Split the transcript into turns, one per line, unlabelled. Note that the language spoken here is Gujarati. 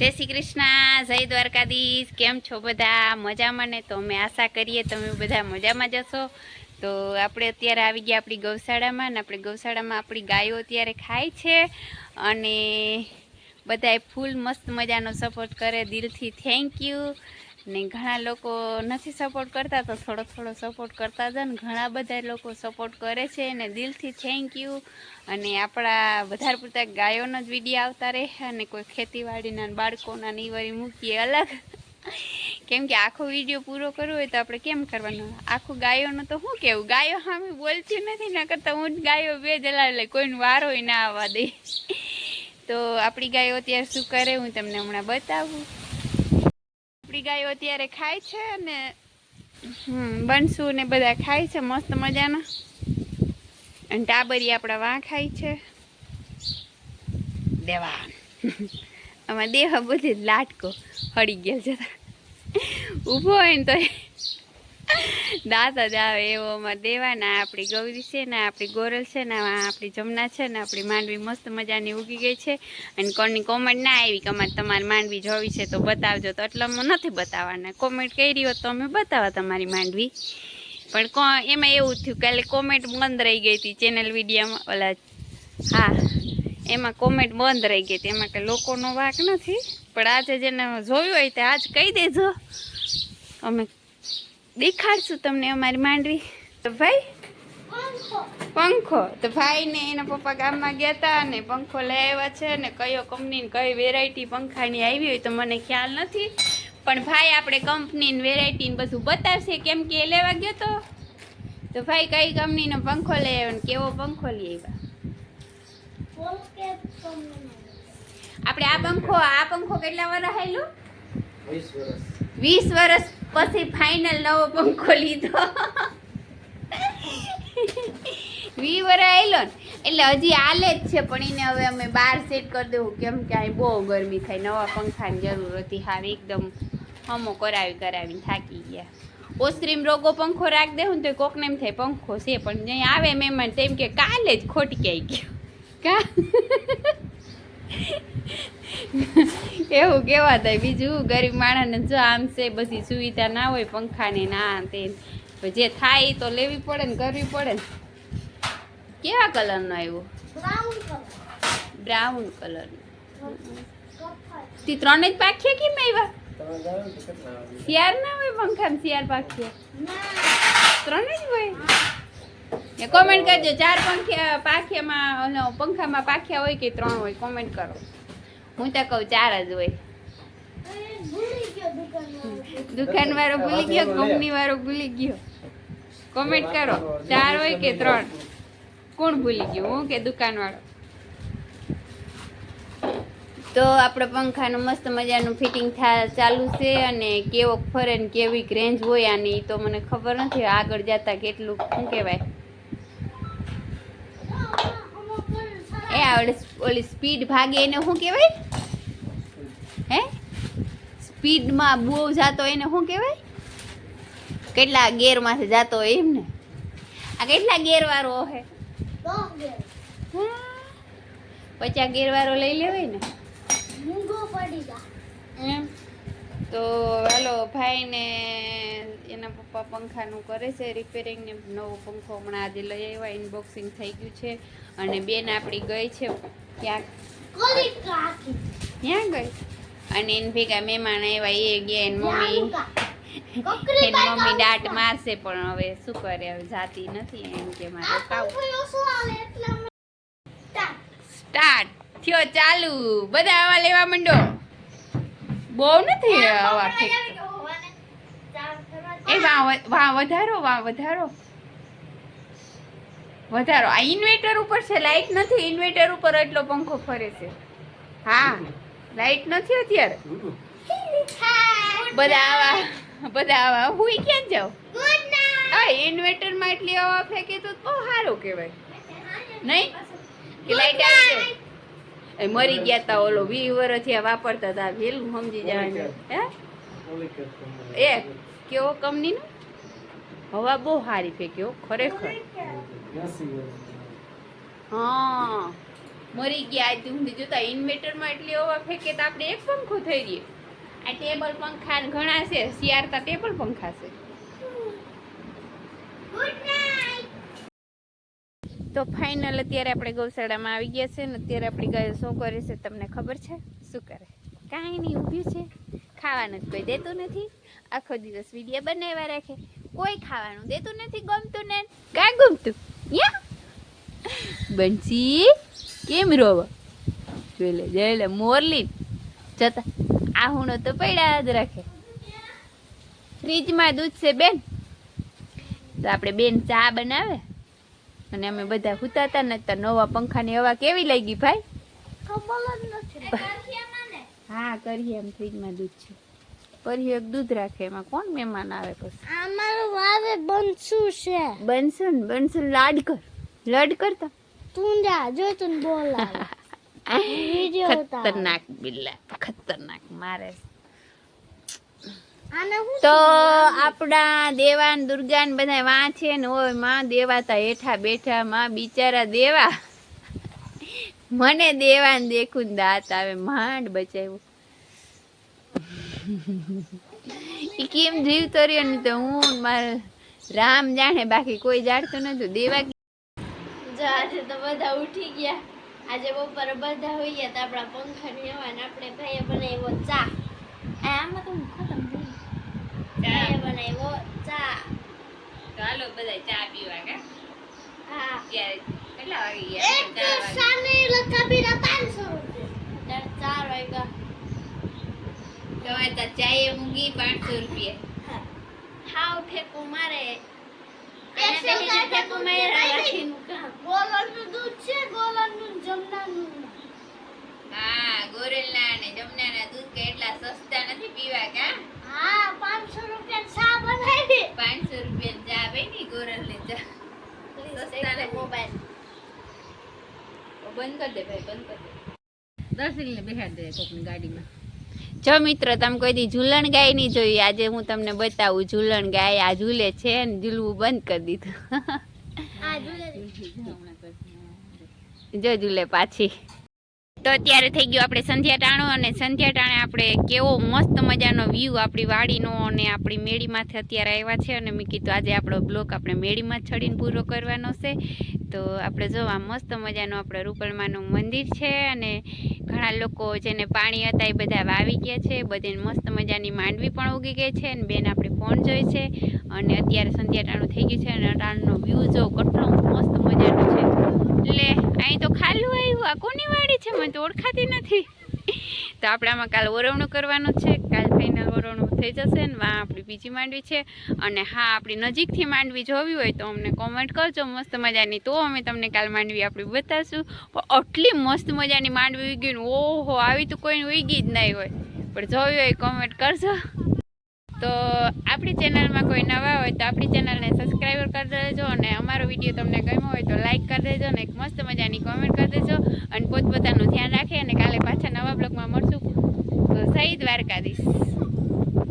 જય શ્રી કૃષ્ણ, જય દ્વારકાધીશ. કેમ છો બધા? મજામાં ને? તો અમે આશા કરીએ તમે બધા મજામાં જશો તો આપણે અત્યારે આવી ગયા આપણી ગૌશાળામાં ને આપણે ગૌશાળામાં આપણી ગાયો અત્યારે ખાય છે અને બધાએ ફૂલ મસ્ત મજાનો સપોર્ટ કરે, દિલથી થેન્ક યુ ને ઘણા લોકો નથી સપોર્ટ કરતા, તો થોડો થોડો સપોર્ટ કરતા હતા ને ઘણા બધા લોકો સપોર્ટ કરે છે અને દિલથી થેન્ક યુ અને આપણા વધારે પૂરતા ગાયોનો જ વીડિયો આવતા રહે અને કોઈ ખેતીવાડીના બાળકોના ને ઈ વળી મૂકીએ અલગ. કેમ કે આખો વીડિયો પૂરો કરવો હોય તો આપણે કેમ કરવાનો? આખું ગાયોનું તો શું કેવું? ગાયો સામે બોલતી નથી ના કરતાં હું જ ગાયો બે જલાવી લે કોઈનો વારો ના આવવા દે. તો આપણી ગાયો અત્યારે શું કરે હું તમને હમણાં બતાવું. આપણી ગાયો અત્યારે ખાય છે અને બનશું ને બધા ખાય છે, મસ્ત મજાના. અને ટાબરી આપણા વાં ખાય છે. દેવા આમાં દેહ બધી લાટકો હળી ગયેલ છે. ઊભો હોય ને તો દાંત જ એવો અમારે દેવાના આપણી ગૌરી છે ને આપણી ગોરલ છે ને આપણી જમના છે ને આપણી માંડવી મસ્ત મજાની ઉગી ગઈ છે. અને કોની કોમેન્ટ ના આવી કે અમારે તમારી માંડવી જોવી છે તો બતાવજો. તો એટલામાં નથી બતાવવાના. કોમેન્ટ કરી હોત તો અમે બતાવવા તમારી માંડવી. પણ કો, એમાં એવું થયું કાલે કોમેન્ટ બંધ રહી ગઈ હતી ચેનલ વિડીયોમાં. ઓલા, હા, એમાં કોમેન્ટ બંધ રહી ગઈ હતી. એમાં કે લોકોનો વાક નથી. પણ આજે જેને જોયું હોય તે આજ કહી દેજો. અમે દેખાડશું તમને અમારી માંડવી. તો ભાઈ? પંખો. તો ભાઈ ને એના પપ્પા ગામમાં ગયા હતા અને પંખો લઈ આવ્યા છે ને કયો કંપની કઈ વેરાયટી પંખાની આવી હોય તો મને ખ્યાલ નથી. પણ ભાઈ આપણે કંપની વેરાયટી બધું બતાવશે કેમ કે એ લેવા ગયો તો. તો ભાઈ કઈ કંપનીનો પંખો લઈ આવ્યો ને કેવો પંખો લઈ આવ્યા? આપણે આ પંખો આ પંખો કેટલા વાર રહેલું
વીસ વર્ષ.
વીસ વર્ષ પછી ફાઇનલ નવો પંખો લીધો. વી વર આવેલો ને. એટલે હજી આલે જ છે, પણ એને હવે અમે બહાર સેટ કરી દેવું. કેમ કે અહીં બહુ ગરમી થાય. નવા પંખાની જરૂર હતી. હા એકદમ હમો કરાવી કરાવીને થાકી ગયા. ઓસ્ત્રીમ રોગો પંખો રાખ દેવું ને તો કોકને એમ થાય, પંખો છે, પણ જ્યાં આવે મહેમાન તેમ કે કાલે જ ખોટકાઈ ગયો. કા? એવું કેવા થાય બીજું ગરીબ માણસને જો આમ છે બધી સુવિધા ના હોય પંખાની ના તે જે થાય એ તો લેવી પડે ને કરવી પડે ને. કેવા કલરનો આવ્યો? બ્રાઉન કલર તી ત્રણ જ પાખીએ કેમ આવ્યા? શિયાર ના હોય પંખામાં શિયાર પાખીએ ત્રણ જ હોય? એ કોમેન્ટ કરજો ચાર પંખિયા પાખિયામાં પંખામાં પાખિયા હોય કે ત્રણ હોય કોમેન્ટ કરો. હું તો કહું ચાર જ હોય. દુકાન વાળો ભૂલી ગયો કંપની વાળો ભૂલી ગયો? કોમેન્ટ કરો. ચાર હોય કે ત્રણ? કોણ ભૂલી ગયું? હું કે દુકાન વાળો તો આપણે પંખાનું મસ્ત મજાનું ફિટિંગ થા, ચાલુ છે અને કેવો ફરે ને કેવી રેન્જ હોય આની, તો મને ખબર નથી. આગળ જતા કેટલું, શું કહેવાય? એ આવડે ઓલી સ્પીડ ભાગે એને શું કહેવાય? હે? સ્પીડમાં બહુ જાતો એને શું કહેવાય? કેટલા ગેરમાંથી જાતો હોય એમને આ કેટલા ગેરવાળો હે? આ ગેરવાળો લઈ લેવાય ને? એમ? તો હાલો ભાઈને એના પપ્પા પંખાનું કરે છે રિપેરિંગ ને નવો પંખો હમણાં આજે લઈ આવ્યા ઇનબોક્સિંગ થઈ ગયું છે. અને બેન આપણી ગઈ છે ક્યાંક? ક્યાં ગઈ? અને એને ભેગા મહેમાન આવ્યા એ ગયા એની મમ્મી એની મમ્મી દાંત મારશે પણ હવે શું કરે હવે જાતી નથી એમ કે મારે સ્ટાર્ટ. થયો ચાલુ. બધા આવા લેવા માંડો. બહુ નથી આવા. એ વાહ વાહ વધારો વાહ વધારો. વધારો. આ ઇન્વેટર ઉપર છે લાઇટ નથી. ઇન્વેટર ઉપર એટલો પંખો ફરે છે. હા લાઈટ નથી અત્યારે. બધા આવા બધા આવા. હુઈ ક્યાં જાવ હા ઇન્વેટરમાં એટલી હવા ફેંકે તો બહુ સારું કહેવાય. નહીં? કે લાઇટ આવી એ મરી ગયા તા ઓલો વી વર્ષથી વાપરતા હતા વેલું સમજી જવાનું. હે. એ, કેવો કંપનીનો? હવા બહુ સારી ફેંક્યો ખરેખર. હા, મરી ગયા, આજ જોતા ઇન્વેટરમાં એટલી હવા ફેંકે તો આપણે એક પંખો થઈ રહીએ આ ટેબલ પંખા ઘણા છે, શિયાળતા ટેબલ પંખા છે. તો ફાઇનલ અત્યારે આપણે ગૌશાળામાં આવી ગયા છે ને અત્યારે આપણી ગાયો શું કરે છે, તમને ખબર છે? શું કરે? કાંઈ નહીં ઊભ્યું છે. ખાવાનું જ કોઈ દેતું નથી. આખો દિવસ વીડિયો બનાવ્યા રાખે. કોઈ ખાવાનું દેતું નથી, ગમતું ને કાં ગમતું. યા. બંસી કેમ રોવો? જોઈ લે મોરલી. જતા. આ હુણો તો પડ્યા જ રાખે. ફ્રીજમાં દૂધ છે બેન. તો આપણે બેન ચા બનાવે. અને અમે બધા હુતા હતા ને નવા પંખાની હવા કેવી લાગી ભાઈ? હા કરીએ એમ ફ્રીજમાં દૂધ છે. પરી એક દૂધ રાખે એમાં કોણ મહેમાન આવે પછી?
અમારું વાવે બનશું છે.
બનશું બનશું લાડ કર. લડ કરતા?
તું જા જો તું બોલાવે.
ખતરનાક બિલ્લા ખતરનાક મારે. તો આપણા દેવાન દુર્ગાન બધા વાંચે ને હોયમાં દેવાતા હેઠા બેઠા માં બિચારા દેવા. મને દેવાન દેખું ને દાંત આવે માંડ બચાવ્યું. એ કેમ જીવતો રહ્યો ને તો હું મારે રામ જાણે બાકી કોઈ જાણતું નતું. દેવા
જો આજે તો બધા ઉઠી ગયા. આજે બપોરે બધા હોઈ ગયા તો આપણા પંખા ની આપણે ભાઈએ બનાવ્યો ચા. આમાં તો હું ખતમ થઈ ભાઈએ બનાવ્યો ચા.
ચાલો બધા ચા પીવા કે?
હા.
ત્યારે કેટલા વાગી
એક સાને લખાબીના 500 રૂપિયા અત્યારે ચાર વાગ્યા
તમારે તો ચાએ મૂંગી પાંચસો રૂપિયા.
હાવ ઠેકો મારે. દૂધ છે જમનાનું.
હા ગોરેલના અને જમનાના દૂધ કે એટલા સસ્તા નથી પીવા કા
હા? પાંચસો રૂપિયા ચા બનાવી
પાંચસો રૂપિયા ચા બેની ગોરલ ને ચા સસ્તા.
મોબાઈલ.
બંધ કરી દે ભાઈ બંધ કરી દે.
દર્શનને બેહાડ દે કોકની ગાડીમાં.
જો મિત્રો તમે કોઈ દી ઝૂલણ ગાય નહીં જોઈ. આજે હું તમને બતાવું ઝૂલણ ગાય આ ઝૂલે છે ને ઝૂલવું બંધ કરી દીધું. જો ઝૂલે પાછી. તો અત્યારે થઈ ગયું આપણે સંધ્યા ટાણો અને સંધ્યા ટાણે આપણે કેવો મસ્ત મજાનો વ્યૂ આપણી વાડીનો અને આપણી મેળીમાંથી અત્યારે આવ્યા છે અને મેં કીધું આજે આપણો બ્લોક આપણે મેળીમાં છડીને પૂરો કરવાનો છે. તો આપણે જો આ મસ્ત મજાનું આપણે રૂપલમાનું મંદિર છે અને ઘણા લોકો જેને પાણી હતા એ બધા વાવી ગયા છે બધે મસ્ત મજાની માંડવી પણ ઉગી ગઈ છે અને બેન આપણે ફોન જોઈ છે અને અત્યારે સંધ્યા ટાણું થઈ ગયું છે અને ટાણનો વ્યૂ જો કેટલો મસ્ત મજાનો છે. એટલે અહીં તો ખાલું આવ્યું આ કોની વાડી છે? મને તો ઓળખાતી નથી. તો આપણે આમાં કાલ વરવણું કરવાનું છે. કાલ ફાઇનલ વરવણું થઈ જશે ને વા આપણી બીજી માંડવી છે. અને હા, આપણી નજીકથી માંડવી જોવી હોય તો અમને કોમેન્ટ કરજો. મસ્ત મજાની. તો અમે તમને કાલ માંડવી આપણી બતાવશું. પણ આટલી મસ્ત મજાની માંડવી ઉગી ને, ઓહો, આવી તો કોઈને ઉગી જ નહીં હોય. પણ જોવી હોય કોમેન્ટ કરજો. તો આપણી ચેનલમાં કોઈ નવા હોય તો આપણી ચેનલને સબસ્ક્રાઈબર કરી દેજો અને અમારો વીડિયો તમને ગમ્યો હોય તો લાઇક કરી દેજો અને એક મસ્ત મજાની કોમેન્ટ કરી દેજો. અને પોતપોતાનું ધ્યાન રાખે અને કાલે પાછા નવા બ્લોગમાં મળશું. તો સહી દ્વારકાધીશ.